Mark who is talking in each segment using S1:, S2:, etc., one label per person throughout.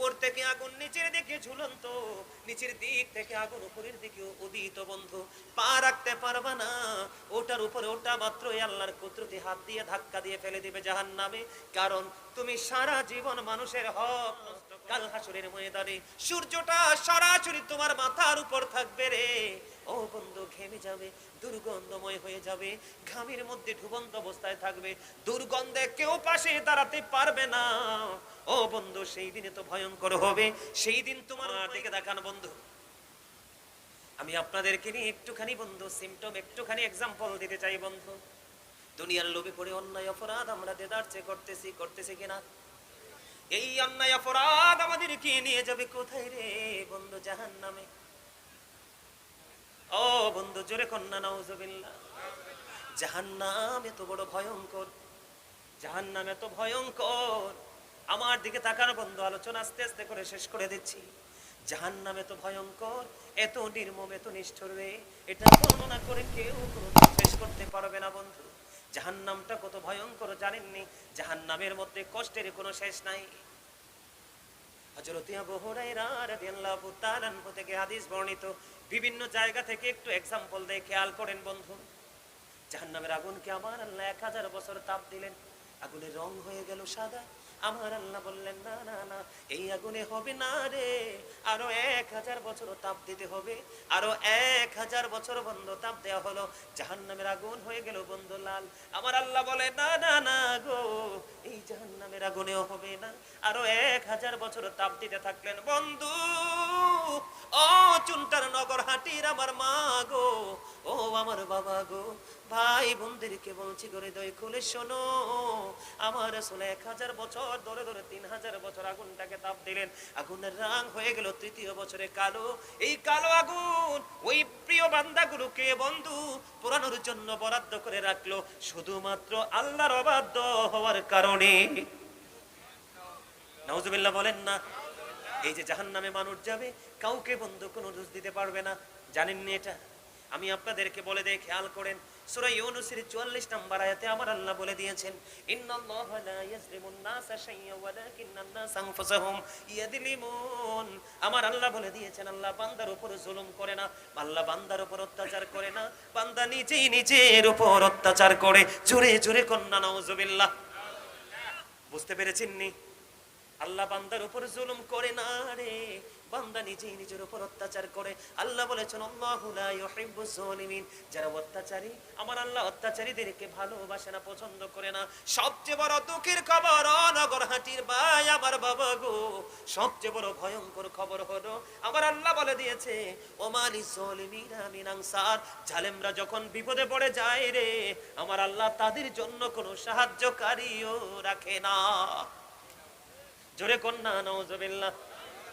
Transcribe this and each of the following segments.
S1: উপর থেকে আগুন নিচের দিকে ঝুলন্ত, নিচের দিক থেকে আগুন উপরের দিকে উদিত বন্ধু। পা রাখতে পারবা না, ওটার উপরে ওটা মাত্রই আল্লাহর কুদরতি হাত দিয়ে ধাক্কা দিয়ে ফেলে দিবে জাহান নামে কারণ তুমি সারা জীবন মানুষের হক। কাল হাসুরের ময়দানে সূর্যটা সরাসরি তোমার মাথার উপর থাকবে রে। ও বন্ধু, ঘেমে যাবে, দুর্গন্ধময় হয়ে যাবে, ঘামের মধ্যে ঢুবন্ত অবস্থায় থাকবে। দুর্গন্ধে কেউ পাশে দাঁড়াতে পারবে না। ও বন্ধু সেই দিনে তো ভয়ঙ্কর হবে। সেই দিন তোমার দিকে দেখান বন্ধু। আমি আপনাদেরকে নিয়ে একটুখানি বন্ধু সিমটম একটুখানি এক্সাম্পল দিতে চাই বন্ধু। দুনিয়ার লোভে পড়ে অন্যায় অপরাধ আমরা দেদারচে করতেছি করতেছি কিনা? এই অন্যায় অপরাধ আমাদের আমাদেরকে নিয়ে যাবে কোথায় রে বন্ধু জাহান নামে ও বন্ধু জোরে কন্যা নাউজুবিল্লাহ। জাহান্নাম এত বড় ভয়ঙ্কর। জাহান্নাম এত ভয়ঙ্কর। আমার দিকে তাকানো বন্ধু, আলোচনা আস্তে আস্তে করে শেষ করে দিচ্ছি। জাহান্নাম তো ভয়ঙ্কর, এত নির্মম, এত নিষ্ঠুর রে এটা বর্ণনা করে কেউ শেষ করতে পারবে না বন্ধু। জাহান্নামটা কত ভয়ঙ্কর, জানেননি? জাহান্নামের মধ্যে কষ্টের কোনো শেষ নাই। হযরত আবু হুরায়রা রাদিয়াল্লাহু তাআলা থেকে হাদিস বর্ণিত, বিভিন্ন জায়গা থেকে একটু এক্সাম্পল দিয়ে খেয়াল করেন বন্ধু। জাহান্নামের আগুনকে আমার আল্লাহ এক হাজার বছর তাপ দিলেন। আগুনের রং হয়ে গেল সাদা আমার আল্লাহ বললেন, না না না, এই আগুনে হবে না রে। আরও এক হাজার বছর তাপ দিতে হবে। আরও এক হাজার বছর বন্ধ তাপ দেওয়া হলো। জাহান্নামের আগুন হয়ে গেল বন্ধু লাল। আমার আল্লাহ বলে, না না না গো, এই জাহান্নামের আগুনেও হবে না। আরও এক হাজার বছর তাপ দিতে থাকলেন বন্ধু। ও চুনটার নগর হাটির আমার মা গো, ও আমার বাবা গো ভাই বোনদেরকে বলছি করে দই খুলে শোনো। আমার আসলে এক হাজার বছর ধরে ধরে তিন হাজার বছর আগুনটাকে তাপ দিলেন। আগুনের রাং হয়ে গেল তৃতীয় বছরে কালো। এই কালো আগুন ওই প্রিয় বান্দাগুলোকে বন্ধু পোড়ানোর জন্য বরাদ্দ করে রাখল। শুধুমাত্র আল্লাহর অবাধ্য হওয়ার কারণে। নওজুবিল্লাহ বলেন না, এই যে জাহান নামে মানুষ যাবে, কাউকে বন্ধু কোনো দোষ দিতে পারবে না। জানেননি এটা? আমি আপনাদেরকে বলে দেই খেয়াল করেন সূরা ইউনূসের 44 নম্বর আয়াতে আমার আল্লাহ বলে দিয়েছেন, ইন্নাল্লাহা লা ইয়াজলিমুন নাসা শাইয়্যা ওয়ালাকিন্নান আনফুসাহুম ইয়াযলিমুন। আমার আল্লাহ বলে দিয়েছেন, আল্লাহ বান্দার উপর জুলুম করে না, আল্লাহ বান্দার উপর অত্যাচার করে না, বান্দা নিজেই নিজের উপর অত্যাচার করে। জোরে জোরে কন্না নাউজুবিল্লাহ। বুঝতে পেরেছেন নি? আল্লাহ বান্দার উপর জুলুম করে না রে বান্দা নিজেই নিজের উপর অত্যাচার করে। আল্লাহ বলেছেন জালিমিন যারা অত্যাচারী, আমার আল্লাহ অত্যাচারীদেরকে ভালোবাসে না, পছন্দ করে না। সবচেয়ে বড় দুঃখের খবর নগর হাটির ভাই, আমার বাবা গো। সবচেয়ে বড় ভয়ঙ্কর খবর হলো, আমার আল্লাহ বলে দিয়েছে ওমালি জালিমিনা মিন আনসার। জালেমরা যখন বিপদে পড়ে যায় রে, আমার আল্লাহ তাদের জন্য কোনো সাহায্যকারীও রাখে না। জোরে কন্যা নওজবিল্লাহ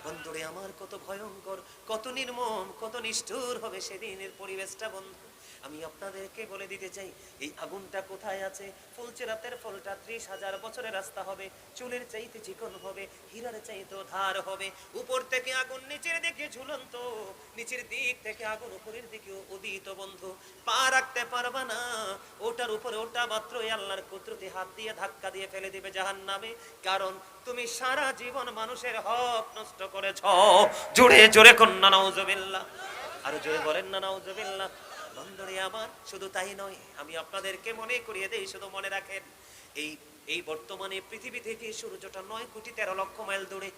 S1: বন্ধুরে আমার কত ভয়ঙ্কর কত নির্মম কত নিষ্ঠুর হবে সেদিনের পরিবেশটা বন্ধু। আমি আপনাদেরকে বলে দিতে চাই, এই আগুনটা কোথায় আছে? ফুলছে রাতের ফলটা, ত্রিশ হাজার বছরের রাস্তা হবে, চুলের চাইতে চিকন হবে, হীরার চাইতে ধার হবে। উপর থেকে আগুন, নিচের দিকে ঝুলন্ত, নিচের দিক থেকে আগুন, উপরের দিকে উদিত বন্ধু। পা রাখতে পারবা না, ওটার উপরে ওটা মাত্রই আল্লাহর কুদরতি হাত দিয়ে ধাক্কা দিয়ে ফেলে দিবে জাহান নামে কারণ তুমি সারা জীবন মানুষের হক নষ্ট করেছ। জোরে জোরে কন্যা, নাউজুবিল্লাহ। আর জোরে বলেন না, নাউজুবিল্লাহ। বন্ধুরে আমার, শুধু তাই নয়, আমি আপনাদেরকে মনে করিয়ে দেই, শুধু মনে রাখেন, এই এই বর্তমানে পৃথিবী থেকে সূর্যটা নয় কোটি তেরো লক্ষ মাইল দূরে।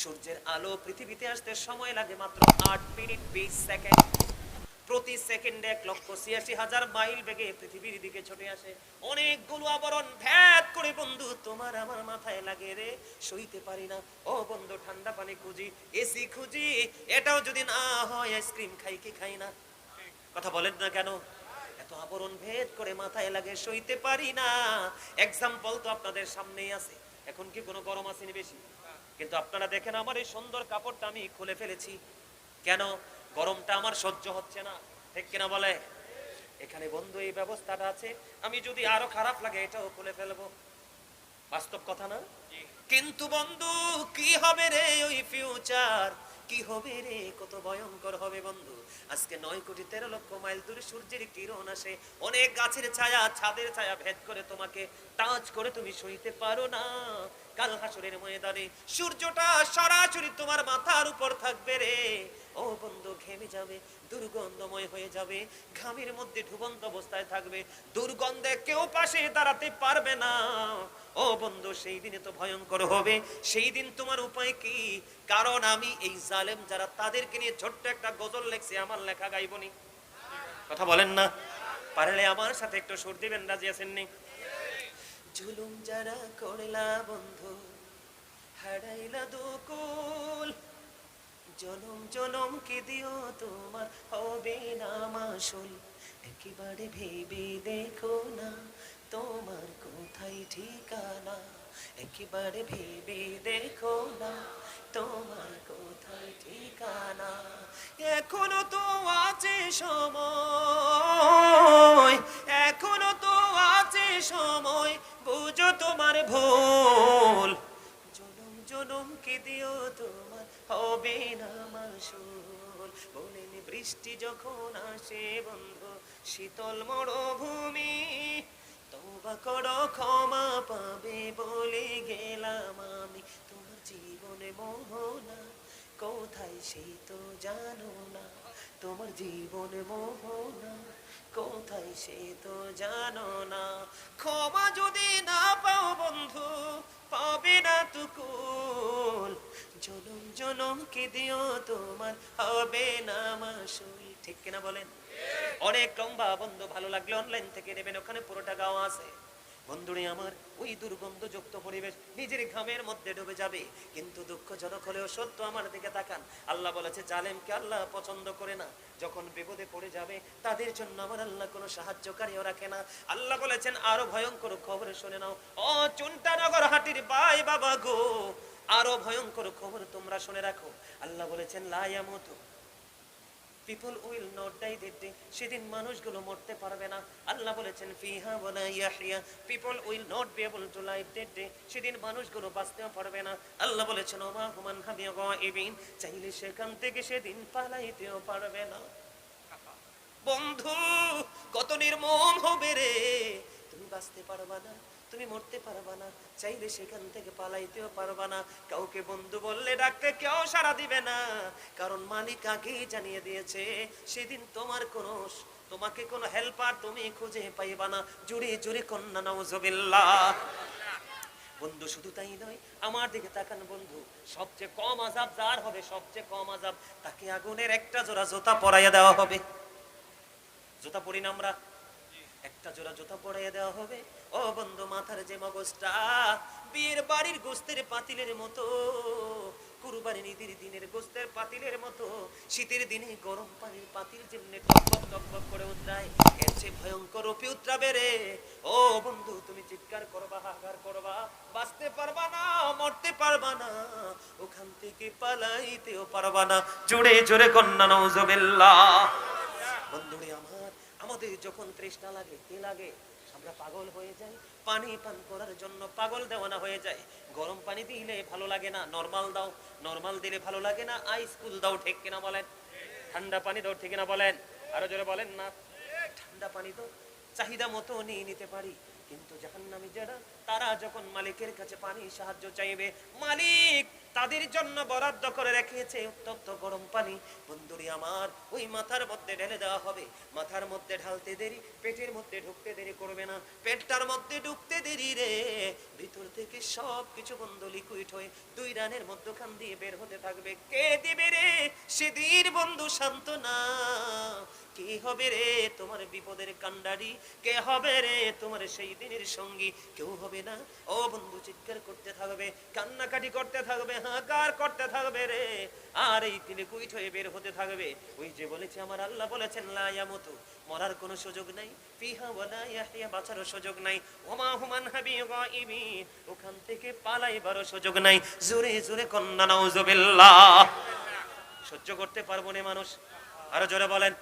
S1: সূর্যের আলো পৃথিবীতে আসতে সময় লাগে মাত্র আট মিনিট বিশ সেকেন্ড। প্রতি সেকেন্ডে এক লক্ষ ছিয়াশি হাজার মাইল বেগে পৃথিবীর দিকে ছুটে আসে। অনেকগুলো আবরণ ভ্যাদ করে, বন্ধু, তোমার আমার মাথায় লাগে রে, সইতে পারি না। ও বন্ধু, ঠান্ডা পানি খুঁজি, এসি খুঁজি, এটাও যদি না হয়, আইসক্রিম খাই কি খাই না? কথা বলেন না কেন? এত আবরণ ভেদ করে মাথায় লাগে সইতে পারি না। এক্সাম্পল তো আপনাদের সামনেই আছে। এখন কি কোনো গরম আসেনি বেশি? কিন্তু আপনারা দেখেন আমার এই সুন্দর কাপড়টা আমি খুলে ফেলেছি। কেন? গরমটা আমার সহ্য হচ্ছে না। ঠিক কিনা বলে? এখানে বন্ধু এই ব্যবস্থাটা আছে। আমি যদি আরও খারাপ লাগে এটাও খুলে ফেলব। বাস্তব কথা না? কিন্তু বন্ধু কি হবে রে ওই ফিউচার কি হবে রে? কত ভয়ঙ্কর হবে বন্ধু। আজকে নয় কোটি তেরো লক্ষ মাইল দূরে সূর্যের কিরণ আসে। অনেক গাছের ছায়া, ছাদের ছায়া ভেদ করে তোমাকে টাচ করে তুমি সইতে পারো না। কাল হাসরের ময়দানে সূর্যটা সরাসরি তোমার মাথার উপর থাকবে রে। ও বন্ধু, ঘেমে যাবে, দুর্গন্ধময় হয়ে যাবে, ঘামের মধ্যে ঢুবন্ত অবস্থায় থাকবে। দুর্গন্ধে কেউ পাশে দাঁড়াতে পারবে না। ও বন্ধু, সেই দিনে তো ভয়ঙ্কর হবে। সেই দিন তোমার উপায় কি? কারণ আমি এই জালেম যারা তাদেরকে নিয়ে ছোট্ট একটা গজল লেখছি, আমার লেখা গাইবনি। কথা বলেন না। পারলে আমার সাথে একটু সুর দিবেন, রাজি আছেন নি জুলুম যারা করলা বন্ধু, হারাইলা দুকুল। জনম জনম কে দিও তোমার? হবে না মাসুল। একেবারে ভেবে দেখো না। তোমার কোথায় ঠিকানা? একেবারে ভেবে দেখো না, তোমার কোথায় ঠিকানা? এখনও তো আছে সময়, এখনও তো আছে সময়, বুঝো তোমার ভুল। জনম জনম কে দিও তোমার, হবে না মাসুল। বলেন বৃষ্টি যখন আসে বন্ধু, শীতল মরুভূমি তোবা করো, ক্ষমা পাবে বলে গেলাম আমি। তোমার জীবনে মোহনা, কোথায় সেই তো জানো না। তোমার জীবনে মোহনা, কোথায় সে তো জানো না। ক্ষমা যদি না পাও বন্ধু, পাবে না তুকুল। জনম জনম কে দিও তোমার, হবে না মাসুল। ঠিক কিনা বলেন? অনেক লম্বা বন্ধু, ভালো লাগলে অনলাইন থেকে নেবেন, ওখানে পুরোটা গাওয়া আছে। বন্ধুরে আমার, ওই দুর্গন্ধযুক্ত পরিবেশ নিজের ঘামের মধ্যে ডুবে যাবে। কিন্তু দুঃখজনক হলেও সত্য আমার দিকে তাকান। আল্লাহ বলেছে, জালেমকে আল্লাহ পছন্দ করে না। যখন বিপদে পড়ে যাবে, তাদের জন্য আমার আল্লাহ কোনো সাহায্যকারীও রাখে না। আল্লাহ বলেছেন, আরও ভয়ঙ্কর খবর শুনে নাও। ও চুনটানগর হাটির বাই বাবা গো! আরও ভয়ঙ্কর খবর তোমরা শুনে রাখো। আল্লাহ বলেছেন লাইয়া লায়ামতো people will not die that day সেদিন মানুষগুলো মরতে পারবে না। আল্লাহ বলেছেন, ফিহা ওয়ালা ইয়াহইয়া। People will not be able to live that day সেদিন মানুষগুলো বাঁচতেও পারবে না। আল্লাহ বলেছেন, ওমা হুমান হাবিয়া গায়বিন। চাইলে সেখান থেকে সেদিন পালাইতেও পারবে না। বন্ধু, কত নির্মম হবে রে। তুমি বাঁচতে পারবা না। তুমি মরতে পারবা না, চাইলে সেখান থেকে পালাইতেও পারবা না। কাউকে বন্ধু বললে ডাকতে কেউ সাড়া দিবে না। কারণ মালিক আগেই জানিয়ে দিয়েছে, সেদিন তোমার কোনো তোমাকে কোনো হেল্পার তুমি খুঁজে পাইবা না। জুড়ে জুড়ে কন্যা, নাউজুবিল্লাহ। বন্ধু শুধু তাই নয়, আমার দিকে তাকান বন্ধু। সবচেয়ে কম আজাব যার হবে, সবচেয়ে কম আজাব তাকে আগুনের একটা জোড়া জোতা পরাইয়া দেওয়া হবে। জোতা পরি না আমরা। একটা জোড়া জুতা পরাইয়া দেওয়া হবে। ও বন্ধু, মাথার যে মগজটা, বিয়ের বাড়ির গোস্তের পাতিলের মতো তুমি চিৎকার করবা করবা, বাঁচতে পারবা না, মরতে পারবা না, ওখান থেকে পালাইতেও পারবা না। জোরে জোরে কন্যা নৌজবিল্লাহ বন্ধুরে আমার আমাদের যখন তৃষ্ণা লাগে, কি লাগে? আমরা পাগল হয়ে যাই। পানি পান করার জন্য পাগল দেওয়ানা হয়ে যায় গরম পানি দিলে ভালো লাগে না, নরমাল দাও। নরমাল দিলে ভালো লাগে না, আইস কুল দাও, ঠিক কিনা বলেন? ঠান্ডা পানি দাও, ঠিক কিনা বলেন? আরও জোরে বলেন না। ঠান্ডা পানি তো চাহিদা মতো নিয়ে নিতে পারি। কিন্তু জাহান্নামী যারা, তারা যখন মালিকের কাছে পানি সাহায্য চাইবে, মালিক তাদের জন্য বরাদ্দ করে রেখেছে উত্তপ্ত গরম পানি। বন্ধুরি আমার, ওই মাথার মধ্যে ঢেলে দেওয়া হবে। মাথার মধ্যে ঢালতে দেরি, পেটের মধ্যে ঢুকতে দেরি করবে না। পেটটার মধ্যে ঢুকতে দেরি রে। ভিতর থেকে সব কিছু বন্ধ লিকুইড হয়ে দুই রানের মধ্যখান দিয়ে বের হতে থাকবে। কে দিবে রে? সেদিন বন্ধু শান্ত না কে হবে রে তোমার বিপদের কান্ডারি কে হবে রে তোমার সেই দিনের সঙ্গী? কেউ হবে না। ও বন্ধু, চিৎকার করতে থাকবে, কান্নাকাটি করতে থাকবে হাকার করতে থাকবে রে। আর এই তিলে কুইট হয়ে বের হতে থাকবে। ওই যে বলেছে, আমার আল্লাহ বলেছেন লায়ামতু মরার কোনো সুযোগ নাই। ফিহা ওয়ালা ইয়াহইয়া, বাঁচারও সুযোগ নাই। ওমা হুমান হাবি গাইবিন ওখান থেকে পালাইবারও সুযোগ নাই। জোরে জোরে কন্যা নাউজুবিল্লাহ সহ্য করতে পারব না মানুষ। আরও জোরে বলেন।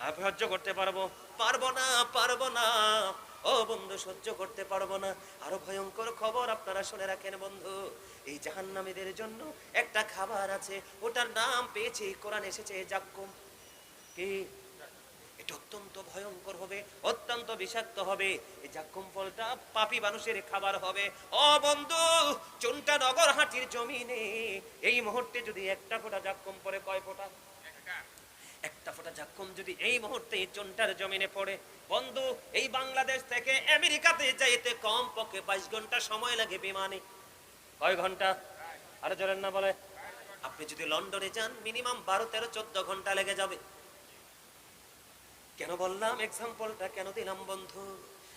S1: আমি সহ্য করতে পারব। পারব না পারব না। ও বন্ধু, সহ্য করতে পারব না। আরও ভয়ঙ্কর খবর আপনারা শুনে রাখেন, বন্ধু। এই জাহান্নামীদের জন্য একটা খাবার আছে, ওটার নাম পেয়েছে, কোরআন এসেছে, জাক্কুম। কি? এটা অত্যন্ত ভয়ঙ্কর হবে, অত্যন্ত বিষাক্ত হবে। এই জাক্কুম ফলটা পাপী মানুষের খাবার হবে। ও বন্ধু, চুনটা নগর হাটির জমিনে, এই মুহূর্তে যদি একটা ফোঁটা জাক্কুম পরে কয় ফোঁটা? একটা ফোঁটা জাক্কুম যদি এই মুহূর্তে এই চুনটার জমিনে পড়ে, বন্ধু, এই বাংলাদেশ থেকে আমেরিকাতে যাইতে কম পক্ষে বাইশ ঘণ্টা সময় লাগে বিমানে। কয় ঘণ্টা? আরও জোরেন না বলে। আপনি যদি লন্ডনে যান, মিনিমাম বারো, তেরো, চোদ্দ ঘণ্টা লেগে যাবে। কেন বললাম? এক্সাম্পলটা কেন দিলাম, বন্ধু?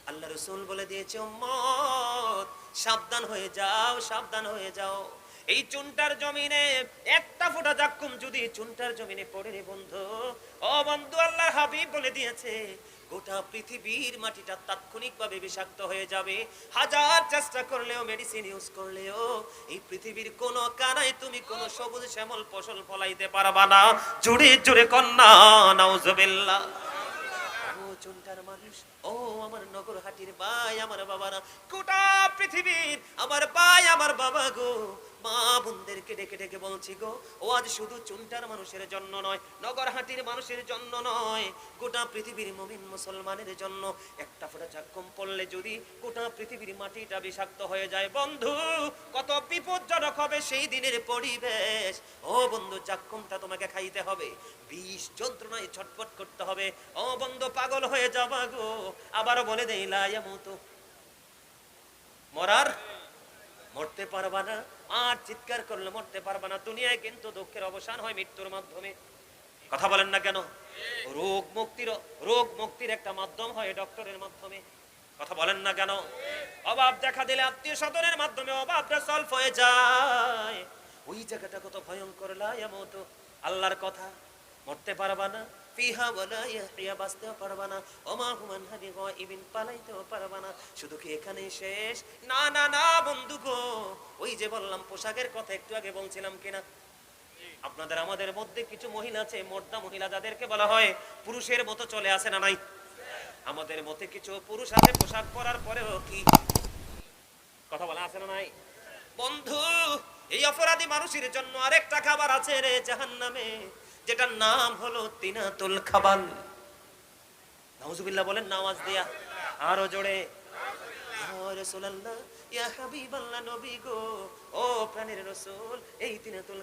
S1: আল্লাহ রসুল বলে দিয়েছে, উম্মত, সাবধান হয়ে যাও, সাবধান হয়ে যাও। এই চুনটার জমিনে একটা ফোঁটা জাক্কুম যদি চুনটার জমিনে পড়ে রে বন্ধু। ও বন্ধু আল্লাহ হাবিব বলে দিয়েছে গোটা পৃথিবীর মাটিটা তাৎক্ষণিকভাবে বিষাক্ত হয়ে যাবে। হাজার চেষ্টা করলেও মেডিসিন ইউজ করলেও, এই পৃথিবীর কোন কানায় তুমি কোন সবুজ শ্যামল ফসল ফলাইতে পারবা না। জুড়ে জুড়ে কন্যা, নাউজুবিল্লাহ। মানুষ, ও আমার আমার বাবারা, গোটা পৃথিবীর আমার আমার বাবা গো মা বোনদেরকে ডেকে ডেকে বলছি গো, ও আজ শুধু চুনটার মানুষের জন্য নয় নগর হাটির মানুষের জন্য নয়, গোটা পৃথিবীর মমিন মুসলমানের জন্য। একটা ফোটা চাক্কম পড়লে যদি গোটা পৃথিবীর মাটিটা বিষাক্ত হয়ে যায়, বন্ধু, কত বিপজ্জনক হবে সেই দিনের পরিবেশ। ও বন্ধু চাক্কুমটা তোমাকে খাইতে হবে। বিষ যন্ত্রণায় ছটফট করতে হবে। ও বন্ধু, পাগল হয়ে যাবা গো। আবার বলে দেই লায়ামতো মরার, মরতে পারবা না। আর চিৎকার করলে মরতে পারবে না। দুনিয়ায় কিন্তু দুঃখের অবসান হয় মৃত্যুর মাধ্যমে। কথা বলেন না কেন? রোগ মুক্তির রোগ মুক্তির একটা মাধ্যম হয় ডক্টরের মাধ্যমে। কথা বলেন না কেন? অভাব দেখা দিলে আত্মীয় স্বজনের মাধ্যমে অভাবটা সলভ হয়ে যায়। ওই জায়গাটা কত ভয়ঙ্কর লায়ামত আল্লাহর কথা, মরতে পারবা না। ফিহা ওয়ালা ইয়াহইয়া বাঁচতেও পারবা না। ওমা হুমান হাবি পালাইতেও পারবা না। শুধু কি এখানেই শেষ? না না না, বন্ধু গো। ওই যে বললাম, পোশাকের কথা একটু আগে বলছিলাম কিনা? আপনাদের আমাদের মধ্যে কিছু মহিলা আছে, মর্দা মহিলা, যাদেরকে বলা হয় পুরুষের মতো চলে আসে না নাই? আমাদের মতে কিছু পুরুষ আছে, পোশাক পরার পরেও কি কথা বলা আছে না নাই? বন্ধু, এই অপরাধী মানুষের জন্য আরেকটা খাবার আছে রে জাহান্নামে। যেটার নাম হলো তিনাতুল খাবাল নাউজুবিল্লাহ বলেন, নামাজ দিয়া। আরও জোরে। ইয়া নবী গো। ও রসুল, এই তিনাতুল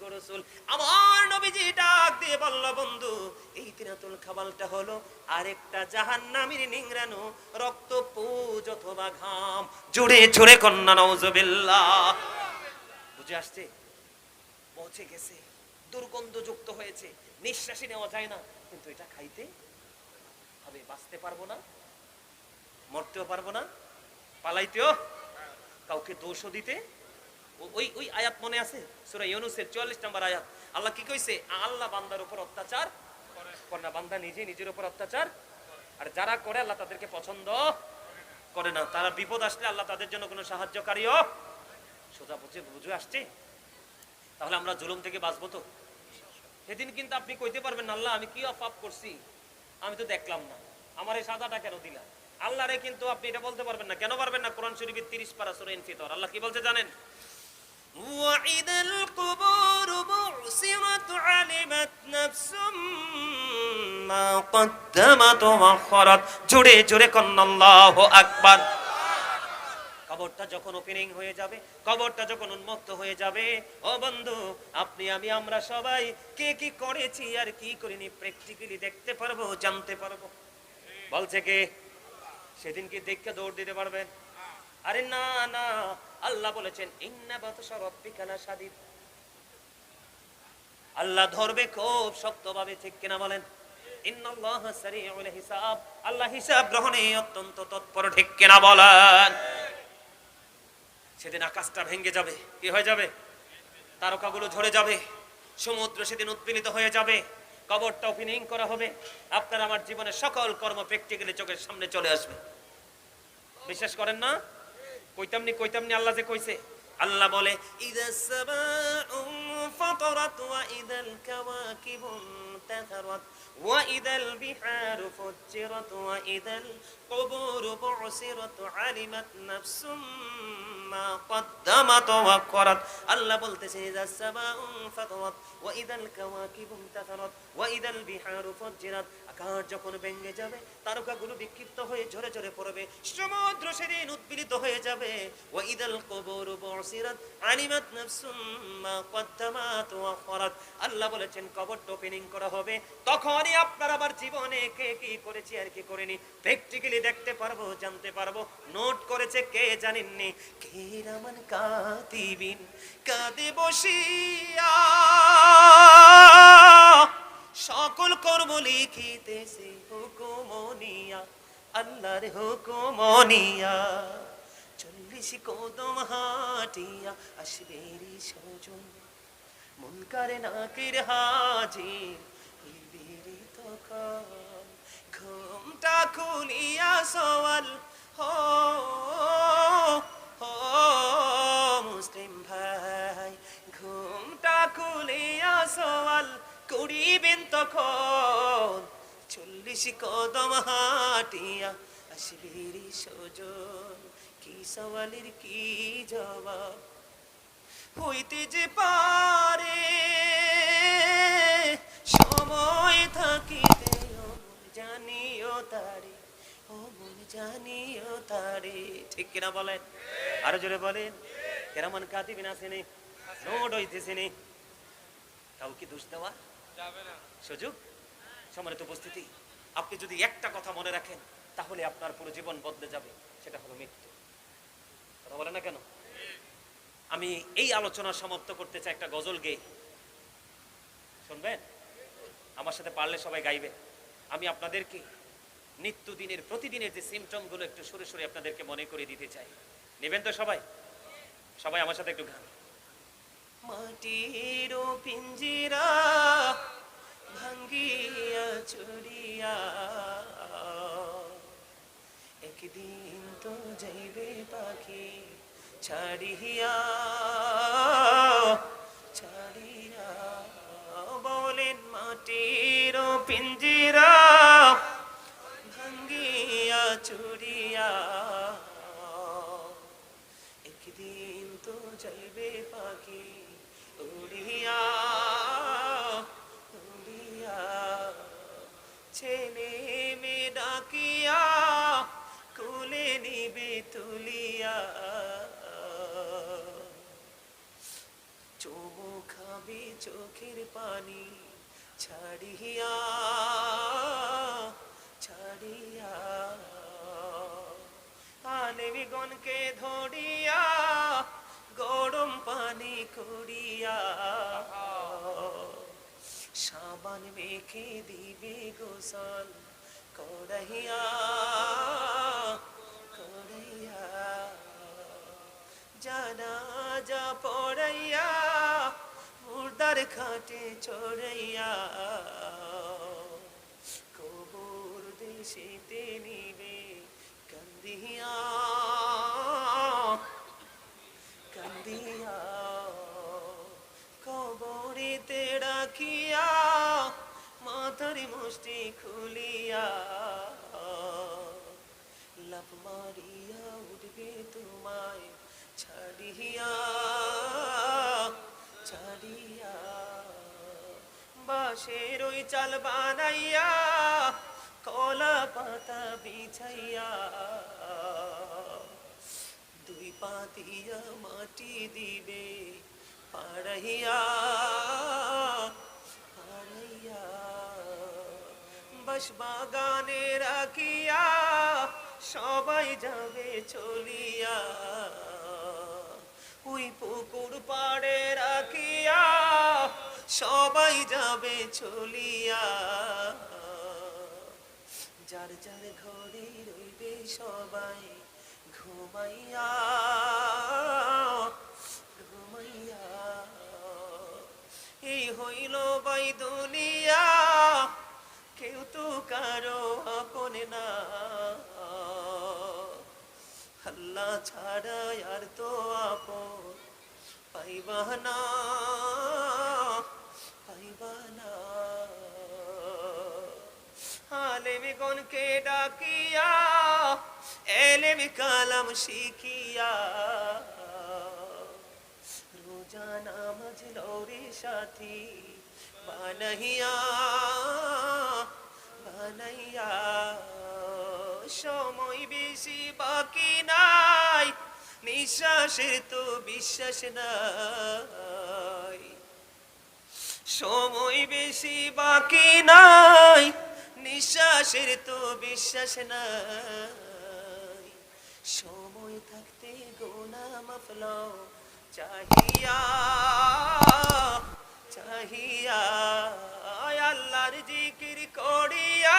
S1: গো রসুল? আমার বন্ধু, এই তিনাতুল খাবালটা হলো অথবা ঘাম। জুড়ে জুড়ে কন্যা, নাউজুবিল্লাহ। বুঝে আসছে? পৌঁছে গেছে। দুর্গন্ধযুক্ত হয়েছে। নিঃশ্বাসই নেওয়া যায় না। কিন্তু এটা খাইতে হবে বাঁচতে পারব না, মরতেও পারব না, পালাইতেও কাউকে দোষও দিতে। ওই ওই আয়াত মনে আছে? সূরা ইউনূসের 44 নম্বর আয়াত। আল্লাহ কি কইছে? আল্লাহ বান্দার উপর অত্যাচার করে। না বান্দা নিজে নিজের উপর অত্যাচার আর যারা করে, আল্লাহ তাদেরকে পছন্দ করে না। তারা বিপদ আসলে আল্লাহ তাদের জন্য কোনো সাহায্যকারীও সোজা বুঝে বুঝে আসছে। তাহলে আমরা জুলুম থেকে বাঁচবো তো সেদিন কিন্তু আপনি কইতে পারবেন না, আল্লাহ আমি কি পাপ করছি আমি তো দেখলাম না আমার এই সাদাটা কেন দিলা আল্লাহ রে কিন্তু আপনি এটা বলতে পারবেন না কেন পারবেন না কোরআন শরীফের 30 পারা সূরা ইনফিতর আল্লাহ কি বলতে জানেন وإذا القبور بعثرت علمت نفس ما قدمت وأخرت জোরে জোরে কন্না আল্লাহু আকবার কবরটা যখন ওপেনিং হয়ে যাবে, কবরটা যখন উন্মুক্ত হয়ে যাবে, ও বন্ধু, আপনি, আমি, আমরা সবাই কে কি করেছি আর কি করিনি প্র্যাকটিক্যালি দেখতে পারব, জানতে পারব। বলছে কে? সেদিন কি দেখে দৌড় দিতে পারবেন আরে না না, আল্লাহ বলেছেন আল্লাহ ধরবে খুব শক্তভাবে, ঠিক কিনা বলেন? ইন্নাল্লাহা সারিউল হিসাব। আল্লাহ হিসাব গ্রহণে অত্যন্ত তৎপর, ঠিক কিনা বলেন? সেদিন আকাশটা ভেঙে যাবে। কি হয়ে যাবে? তারকাগুলো ঝরে যাবে। সমুদ্র সেদিন উৎপীড়িত হয়ে যাবে। কবরটা ওপেনিং করা হবে। আপনার আমার জীবনে সকল কর্ম প্র্যাকটিক্যালি চোখের সামনে চলে আসবে। বিশ্বাস করেন না? কইতামনি কইতামনি আল্লাহ যে কইছে। আল্লাহ বলে ইদাস ফাতারাত ওয়া ইদাল কাওয়াকিবুন তাতারাত وإذا البحار فجرت وإذا القبور بعثرت علمت نفس ما قدمت وأخرت আল্লাহ বলতেছে إذا السماء انفطرت وإذا الكواكب انتثرت وإذا البحار فجرت আকাশ যখন ভেঙে যাবে, তারকাগুলো বিক্ষিপ্ত হয়ে ঝরে ঝরে পড়বে, সমুদ্র সেদিন উদ্বিলিত হয়ে যাবে। কবর বসিরাত কদ্দামাত ওয়া আল্লাহ বলেছেন ওপেনিং করা হবে। তখনই আপনার আবার জীবনে কে কি করেছে আর কি করেনি প্র্যাকটিক্যালি দেখতে পারব, জানতে পারব। নোট করেছে কে জানেননি? কে রামান কাতিবিন, কাঁদে বসিয়া। সকল কর্ম লিখিতেছে হুকুমনিয়া, আল্লাহর হুকুমনিয়া। চল্লিশ কদম হাটিয়া আসবে রে সজন মন করে নাকির হাজির, হইবে রে তখন। ঘুমটা খুলিয়া সওয়াল, হো হো, মুসলিম ভাই, ঘুমটা খুলিয়া সওয়াল করিবেন তখন। চল্লিশ কদম হাটিয়া আসবে সজন কি সওয়ালের কি জবাব? হইতে যে পারে, সময় থাকিতে জানিও তারে ও জানিও তারে। ঠিক কিনা বলেন? আরও জোরে বলেন। কেরামান কাতিবিন আসেনি নোট হইতেছেনি কাউকে দোষ দেওয়া সুযোগ? সম্মানিত উপস্থিতি, আপনি যদি একটা কথা মনে রাখেন, তাহলে আপনার পুরো জীবন বদলে যাবে, সেটা হলো মৃত্যু। কথা বলে না কেন? আমি এই আলোচনা সমাপ্ত করতে চাই একটা গজল গেয়ে। শুনবেন? আমার সাথে পারলে সবাই গাইবে। আমি আপনাদেরকে নিত্যদিনের, প্রতিদিনের যে সিমটমগুলো একটু সরে সরে আপনাদেরকে মনে করে দিতে চাই। নেবেন তো সবাই? সবাই আমার সাথে একটু গান। মাটির পিঞ্জিরা ভাঙ্গিয়া চুরিয়া। একদিন তো যাইবে পাখি ছাড়িয়া ছাড়িয়া বলেন মাটির পিঞ্জিরা খাবি চোখের পানি ছাড়িয়া ছাড়িয়া। গনকে ধরিয়া, গরম পানি করিয়া। সাবান মেখে দিবে গোসল করাইয়া করাইয়া। জানা যা পড়াইয়া মুর্দার খাটে চড়াইয়া কবর দেশেতে নিবে, কান্দিয়া কান্দিয়া, কবরেতে রাখিয়া মাথার মুষ্টি খুলিয়া লাভ মারিয়া উঠবে তোমায়, ছাড়িয়া ছাড়িয়া বাঁশের ওই চাল বানাইয়া, কলা পাতা বিছাইয়া, দুই পা দিয়া মাটি দিবে পাড়াইয়া পাড়াইয়া বাস বাগানে রাখিয়া সবাই যাবে চলিয়া। ওই পুকুর পাড়ে সবাই যাবে চলিয়া। যার যার ঘরে রইবে সবাই ঘুমাইয়া ঘুমাইয়া। এই হইল বাই দুনিয়া, কেউ তো কারও আপন না। আল্লাহ ছাড়া আর তো আপন পাইবা না। আলেম গণকে ডাকিয়া এলেম কালাম শিখিয়া রোজা নামাজ লৌরি সাথী বানাইয়া বানাইয়া সময় বেশি বাকি নাই নিঃশ্বাসের তো বিশ্বাস নাই সময় বেশি বাকি নাই নিঃশ্বাসের তো বিশ্বাস নাই। সময় থাকতে গোনা মাফল চাহিয়া চাহিয়া, আল্লাহর জিকির করিয়া,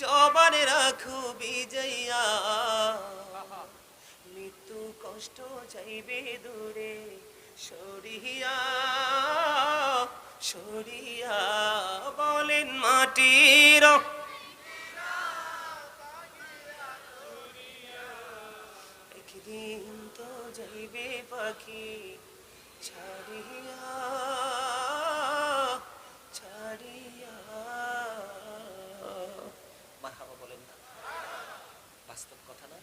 S1: জবান রাখু বিজয়া। মৃত্যু কষ্ট যাইবে দূরে, সরিয়া সরিয়া বলেন মাটির একদিন তো যাইবে পাখি ছাড়িয়া ছাড়িয়া। মারহাবা বলেন না। বাস্তব কথা না।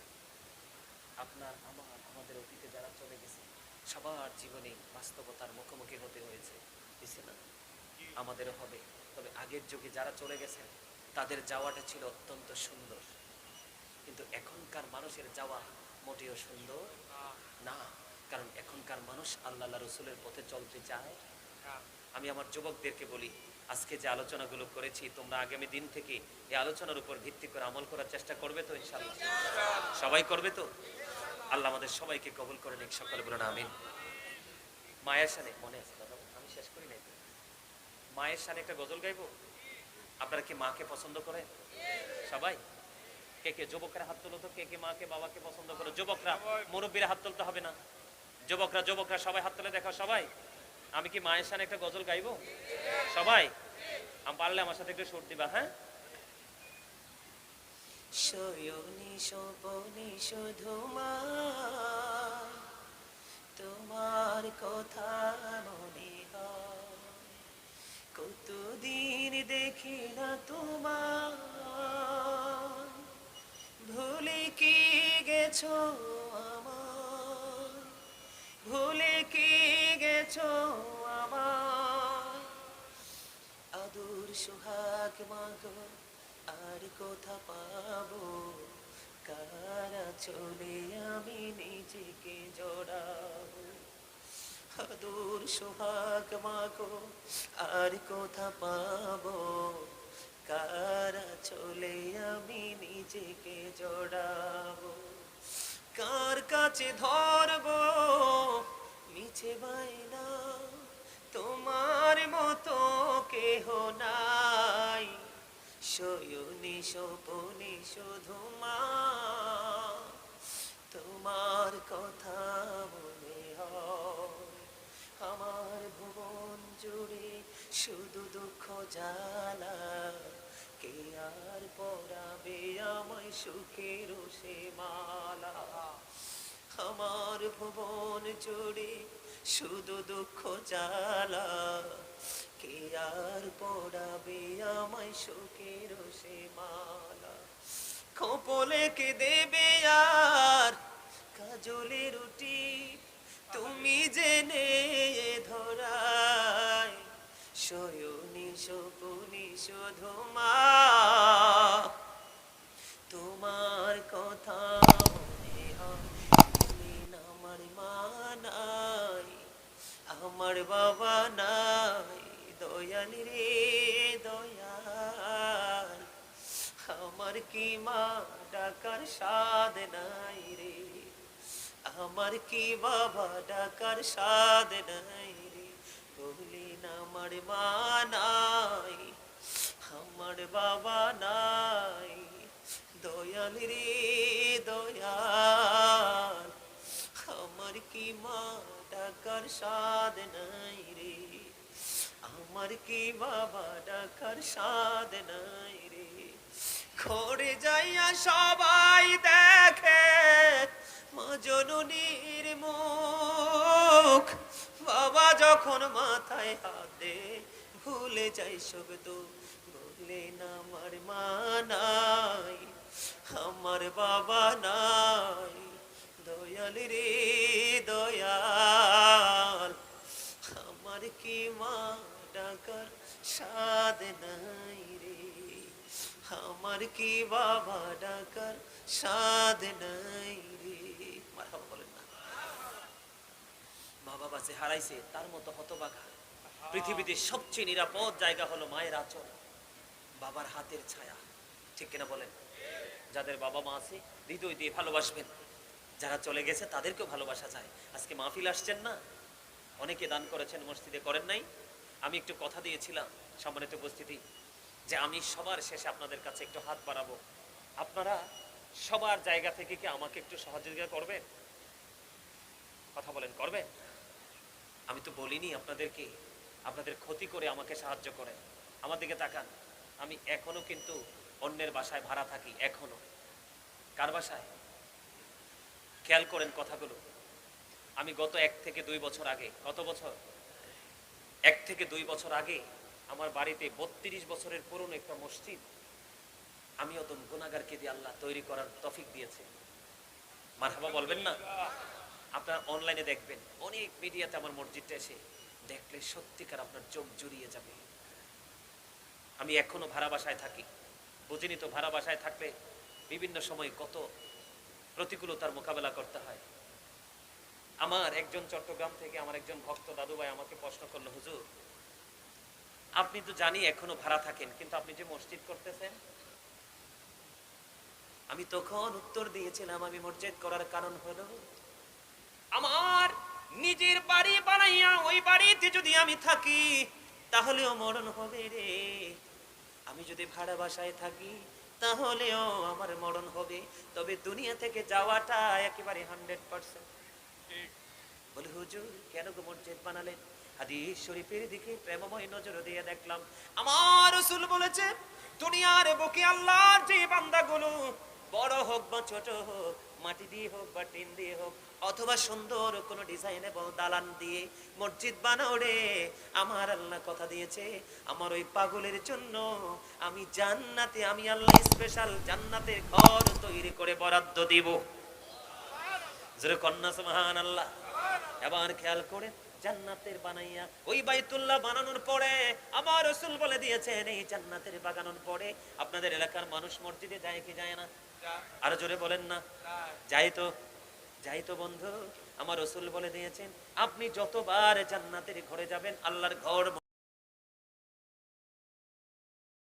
S1: আপনার, আমার, আমাদের অতীতে যারা চলে গেছে, সবার জীবনে বাস্তবতার মুখোমুখি হতে হয়েছে। দিছে না। আমাদেরও হবে। তবে আগের যুগে যারা চলে গেছেন, তাদের যাওয়াটা ছিল অত্যন্ত সুন্দর। কিন্তু এখনকার মানুষের যাওয়া মোটেও সুন্দর না। কারণ এখনকার মানুষ আল্লাহ রসুলের পথে চলতে চায়। আমি আমার যুবকদেরকে বলি, আজকে যে আলোচনাগুলো করেছি, তোমরা আগামী দিন থেকে এই আলোচনার উপর ভিত্তি করে আমল করার চেষ্টা করবে তো ইনশাল্লাহ সবাই করবে তো? আল্লাহ আমাদের সবাইকে কবুল করে নিক সকালে বলেন আমিন। মায়ের সানে মনে আছে করি নাই। মায়ের সানে একটা গজল গাইবো? আপনারা কি মাকে পছন্দ করেন? সবাই? কে কে যুবকরা হাত তোলো তো, কে কে মাকে, বাবাকে পছন্দ করে? যুবকরা, মুরব্বীরা হাত তুলতে হবে না। যুবকরা যুবকরা, সবাই হাত তুলে দেখো সবাই। আমি কি মায়ের সামনে একটা গজল গাইবো? সবাই? আমি পারলে আমার সাথে একটু সুর দিবা হ্যাঁ? শয়নি সপনি শুধু তোমার কথা মনে কতদিন দেখি না তোমার? ভুলে কি গেছো আমার? ভুলে কি গেছো আমার? আদুর সোহাগ মাগো, আর কোথা পাবো। কারা চলে আমি নিজেকে জড়াবো? আদুর সোহাগ মাগো, আর কোথা পাবো? কারা চলে আমি নিজেকে জড়াবো? কার কাছে ধরবো? মিছে বাইনা তোমার মতো কেহ নাই। শয়নি সপনি শুধু মা, তোমার কথা আমার ভুবন জুড়ে শুধু দুঃখ জ্বালা। কে আর পরাবে আমায় সুখের সে মালা? আমার ভুবন জুড়ে শুধু দুঃখ জ্বালা। কে আর পড়াবে আমায় সুখের সে মালা? খোপলে কে দেবে আর? কাজলে রুটি তুমি জেনে ধরায় শয়নি সপনি শুধু মা তোমার কথা আমার মা নাই, আমার বাবা নাই, দয়াল রে দয়াল। আমার কি মা ডাকার স্বাদ নাই রে? আমার কি বাবা ডাকার স্বাদ নাই রে? বলিন আমার মা নাই, আমার বাবা নাই। দয়াল রে, দয়াল, আমার কি মা ডাকার স্বাদ নাই রে? আমার কি বাবা ডাকার স্বাদ নাই রে? খড়ে যাইয়া সবাই দেখে মা জননীর মুখ। বাবা যখন মাথায় হাত ভুলে যাই সব তো ছিলেন আমার মা নাই, আমার বাবা নাই, দয়াল রে, দয়াল। আমার কি মা ডাকার সাদ নাই রে? আমার কি বাবা ডাকার সাদ নাই বাবা হারাইছে, তার মতো হতবাগা পৃথিবীতে সবচেয়ে নিরাপদ জায়গা হলো মায়ের আচর বাবার হাতের ছায়া। ঠিক কিনা বলেন? যাদের বাবা মা আছে, হৃদয় দিয়ে ভালোবাসবেন। যারা চলে গেছে, তাদেরকেও ভালোবাসা যায়। আজকে মাহফিল আসছেন না? অনেকে দান করেছেন, মসজিদে করেন নাই? আমি একটু কথা দিয়েছিলাম, সম্মানিত উপস্থিতি, যে আমি সবার শেষে আপনাদের কাছে একটু হাত বাড়াবো। আপনারা সবার জায়গা থেকে কি আমাকে একটু সহযোগিতা করবেন কথা বলেন করবেন আমি তো বলিনি আপনাদেরকে, আপনাদের ক্ষতি করে আমাকে সাহায্য করে। আমার দিকে তাকান। আমি এখনও কিন্তু অন্যের বাসায় ভাড়া থাকি, এখনও। কার বাসায়? খেয়াল করেন কথাগুলো। আমি গত এক থেকে দুই বছর আগে, কত বছর? এক থেকে দুই বছর আগে আমার বাড়িতে বত্রিশ বছরের পুরনো একটা মসজিদ আমি অত গুণাগারকে দিয়ে আল্লাহ তৈরি করার তফিক দিয়েছে। মারহাবা বলবেন না? আপনার অনলাইনে দেখবেন, অনেক মিডিয়াতে আমার মসজিদটা এসে দেখলে সত্যিকার আপনার চোখ জুড়িয়ে যাবে। আমি এখনও ভাড়া বাসায় থাকি। বুঝিনি তো ভাড়া বাসায় থাকলে বিভিন্ন সময় কত প্রতিকূলতার মোকাবেলা করতে হয়। আমার একজন চট্টগ্রাম থেকে আমার একজন ভক্ত দাদু ভাই আমাকে প্রশ্ন করল, হুজুর, আপনি তো জানি এখনও ভাড়া থাকেন, কিন্তু আপনি যে মসজিদ করতেছেন আমি তখন উত্তর দিয়েছিলাম, আমি মসজিদ করার কারণ হলো, আমার নিজের বাড়ি বানাইয়া ওই বাড়িতে যদি আমি থাকি, তাহলেও মরণ হবে রে। আমি যদি ভাড়া বাসায় থাকি, তাহলেও আমার মরণ হবে। তবে দুনিয়া থেকে যাওয়াটা একেবারে হান্ড্রেড পার্সেন্ট। বলে, হুজুর, কেন গো মসজিদ বানালেন হাদিস শরীফের দিকে প্রেমময় নজর দিয়ে দেখলাম, আমার রসুল বলেছে দুনিয়ার বুকে আল্লাহর যে বান্দাগুলো বড় হোক বা ছোট হোক, মাটি দিয়ে হোক বা টিন দিয়ে হোক, অথবা সুন্দর কোনো ডিজাইনেবল দালান দিয়ে মসজিদ বানাও রে। আমার আল্লাহ কথা দিয়েছে, আমার ওই পাগলের জন্য আমি জান্নাতে, আমি আল্লাহ স্পেশাল জান্নাতের ঘর তৈরি করে বরাদ্দ দিব। কন্যা আল্লাহ এবার খেয়াল জান্নাতের বানাইয়া, ওই বাইতুল্লাহ বানানোর পরে আমার রসুল বলে এই জান্নাতের বাগানোর পরে আপনাদের এলাকার মানুষ মসজিদে যায় কি যায় না? আরও জোরে বলেন না। যাই তো যাই তো বন্ধু, আমার রসুল বলে দিয়েছেন, আপনি যতবার জান্নাতের ঘরে যাবেন, আল্লাহর ঘর